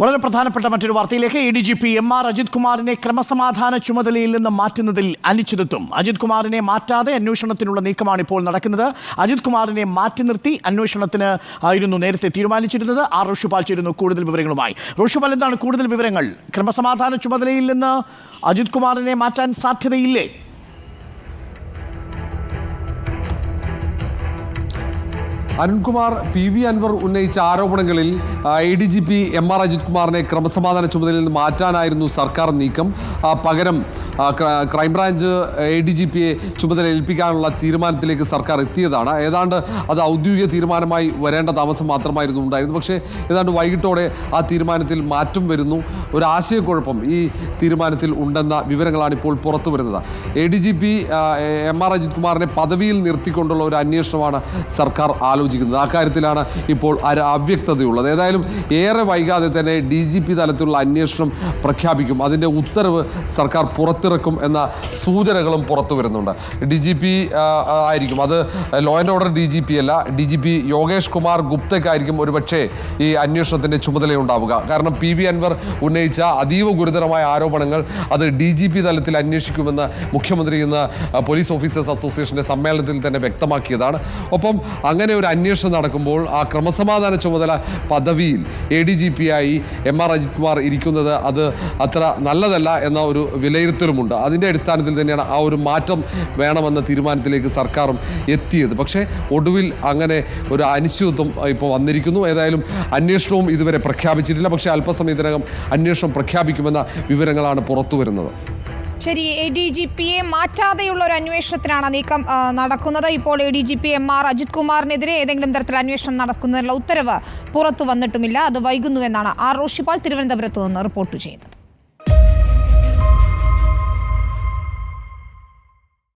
വളരെ പ്രധാനപ്പെട്ട മറ്റൊരു വാർത്തയിലേക്ക് A D G P M R Ajith കുമാറിനെ ക്രമസമാധാന ചുമതലയിൽ നിന്ന് മാറ്റുന്നതിൽ അനിശ്ചിതത്വം. അജിത് കുമാറിനെ മാറ്റാതെ അന്വേഷണത്തിനുള്ള നീക്കമാണ് ഇപ്പോൾ നടക്കുന്നത്. അജിത് കുമാറിനെ മാറ്റി നിർത്തി അന്വേഷണത്തിന് ആയിരുന്നു നേരത്തെ തീരുമാനിച്ചിരുന്നത്. ആർ ഋഷുപാൽ ചേരുന്നു കൂടുതൽ വിവരങ്ങളുമായി. ഋഷുപാൽ എന്താണ് കൂടുതൽ വിവരങ്ങൾ? ക്രമസമാധാന ചുമതലയിൽ നിന്ന് അജിത് കുമാറിനെ മാറ്റാൻ സാധ്യതയില്ലേ? അരുൺകുമാർ പി വി അൻവർ ഉന്നയിച്ച ആരോപണങ്ങളിൽ A D G P M R Ajith കുമാറിനെ ക്രമസമാധാന ചുമതലയിൽ മാറ്റാനായിരുന്നു സർക്കാർ നീക്കം. പകരം ക്രൈംബ്രാഞ്ച് എ ഡി ജി പിയെ ചുമതല ഏൽപ്പിക്കാനുള്ള തീരുമാനത്തിലേക്ക് സർക്കാർ എത്തിയതാണ്. ഏതാണ്ട് അത് ഔദ്യോഗിക തീരുമാനമായി വരേണ്ട താമസം മാത്രമായിരുന്നു ഉണ്ടായിരുന്നു പക്ഷേ ഏതാണ്ട് വൈകിട്ടോടെ ആ തീരുമാനത്തിൽ മാറ്റം വരുന്നു. ഒരു ആശയക്കുഴപ്പം ഈ തീരുമാനത്തിൽ ഉണ്ടെന്ന വിവരങ്ങളാണ് ഇപ്പോൾ പുറത്തു വരുന്നത്. A D G P M R Ajith കുമാറിനെ പദവിയിൽ നിർത്തിക്കൊണ്ടുള്ള ഒരു അന്വേഷണമാണ് സർക്കാർ ആലോചിക്കുന്നത്. ആ കാര്യത്തിലാണ് ഇപ്പോൾ അവ്യക്തതയുള്ളത്. ഏതായാലും ഏറെ വൈകാതെ തന്നെ ഡി ജി പി തലത്തിലുള്ള അന്വേഷണം പ്രഖ്യാപിക്കും. അതിന്റെ ഉത്തരവ് സർക്കാർ പുറത്തിറക്കും എന്ന സൂചനകളും പുറത്തു വരുന്നുണ്ട്. ഡി ജി പി ആയിരിക്കും. അത് law and order D G P അല്ല D G P Yogesh Kumar ഗുപ്തയ്ക്കായിരിക്കും ഒരുപക്ഷേ ഈ അന്വേഷണത്തിന്റെ ചുമതലയുണ്ടാവുക. കാരണം പി വി അൻവർ ഉന്നയിച്ച അതീവ ഗുരുതരമായ ആരോപണങ്ങൾ അത് ഡി ജി പി തലത്തിൽ അന്വേഷിക്കുമെന്ന് മുഖ്യമന്ത്രി ഇന്ന് പോലീസ് ഓഫീസേഴ്സ് അസോസിയേഷന്റെ സമ്മേളനത്തിൽ തന്നെ വ്യക്തമാക്കിയതാണ്. ഒപ്പം അങ്ങനെ ഒരു അന്വേഷണം നടക്കുമ്പോൾ ആ ക്രമസമാധാന ചുമതല പദവിയിൽ എ ഡി ജി പി ആയി എം ആർ അജിത് കുമാർ ഇരിക്കുന്നത് അത് അത്ര നല്ലതല്ല എന്ന ഒരു വിലയിരുത്തലുമുണ്ട്. അതിന്റെ അടിസ്ഥാനത്തിൽ തന്നെയാണ് ആ ഒരു മാറ്റം വേണമെന്ന തീരുമാനത്തിലേക്ക് സർക്കാരും എത്തിയത്. പക്ഷേ ഒടുവിൽ അങ്ങനെ ഒരു അനിശ്ചിതത്വം ഇപ്പോൾ വന്നിരിക്കുന്നു. ഏതായാലും അന്വേഷണവും ഇതുവരെ പ്രഖ്യാപിച്ചിട്ടില്ല. പക്ഷേ അല്പസമയത്തിനകം അന്വേഷണം പ്രഖ്യാപിക്കുമെന്ന വിവരങ്ങളാണ് പുറത്തു വരുന്നത്. ശരി എ ഡി ജി പിയെ മാറ്റാതെയുള്ള ഒരു അന്വേഷണത്തിനാണ് നീക്കം നടക്കുന്നത്. ഇപ്പോൾ A D G P M R Ajith കുമാറിനെതിരെ ഏതെങ്കിലും തരത്തിൽ അന്വേഷണം നടക്കുന്നതിനുള്ള ഉത്തരവ് പുറത്തു വന്നിട്ടുമില്ല. അത് വൈകുന്നുവെന്നാണ് ആർ റോഷിപാൽ തിരുവനന്തപുരത്ത് നിന്ന് റിപ്പോർട്ട് ചെയ്യുന്നത്.